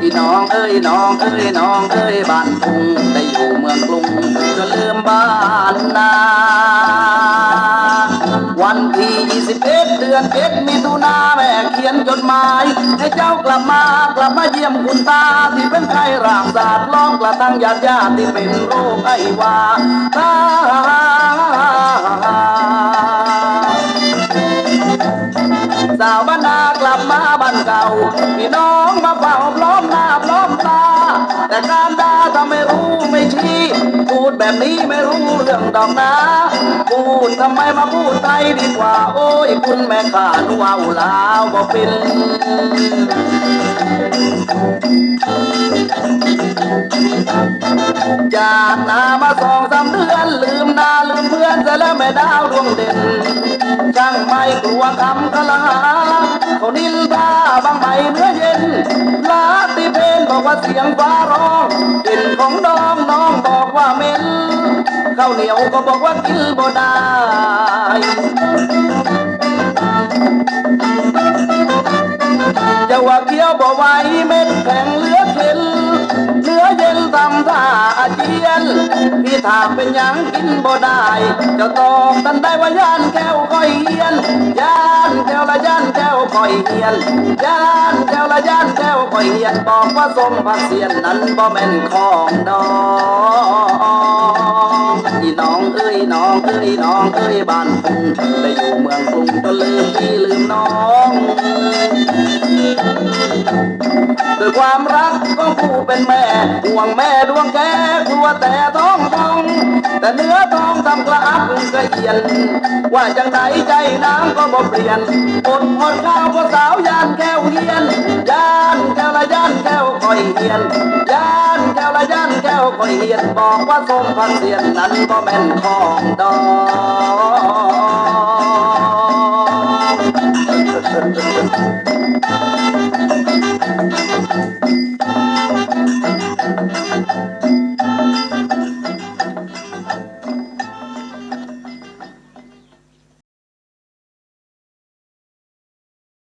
พี่น้องเอ้ยน้องเอ้ยน้องเอ้ยบ้านทุ่งได้อยู่เมืองกรุงจนลืมบ้านนาวันที่21เดือนเจ็ดมิถุนาแม่เขียนจดหมาย ให้เจ้ากลับมากลับมาเยี่ยมคุณตา ที่เป็นไข้รามศาสตร์ล้อมกระทั่งญาติญาติที่เป็นโรคไอวาตาากลับมาบ้านเก่าพี่น้องมาเฝ้าพร้อมหน้าพร้อมตา แต่การด่าทำไม่รู้ไม่ชี้พูดแบบนี้ไม่รู้เรื่องดอกนะ พูดทำไมมาพูดไทยดีกว่า โอ้ยคุณแม่ข้าหนูเอาลาวบ่เป็นจากนามาสองสามเดือนลืมหนาลืมเพื่อนแต่แล้วแม่ดาวดวงเด่นช่างไม่กลัวคำกะลา เขานินทาบางไหมเนื้อเย็นลาติเพนบอกว่าเสียงฟ้าร้องกลิ่นของน้องน้องบอกว่าเหม็นข้าวเหนียวก็บอกว่ากินบ่ได้จะว่าเคี้ยวบ่ไหวเม็ดแข็งเหลือเข็นเนื้อเย็นทำท่าอาเจียนพี่ถามเป็นยังกินบ่ได้เจะตอบทันได้ว่าย่านแก้วค่อยเฮียนานแก้วละย่านแก้วคอยเฮียนย่านแก้วละย่านแก้วคอยเฮียนบอกว่าสมพักเสียนนั้นบ่แม่นของดอกอีน้องเอ้ยน้องเอ้ยน้องเอ้ยบ้านทุ่งได้อยู่เมืองกรุงจนลืมพี่ลืมน้องด้วยความรักของผู้เป็นแม่ห่วงแม่ดวงแก้กลัวแต่ท้องทองแต่เนื้อทอง ทำกระอักกระเอียน ว่าจังไหนใจน้ำก็บ่เปลี่ยนอดหมดข้าวเพราะสาวยานแก้วเฮียนย่านแก้วละย่านแก้วคอยเฮียนย่านแก้วละย่านแก้วคอยเฮียนบอกว่าทรงพันเสียนนั้นก็แม่นของดอก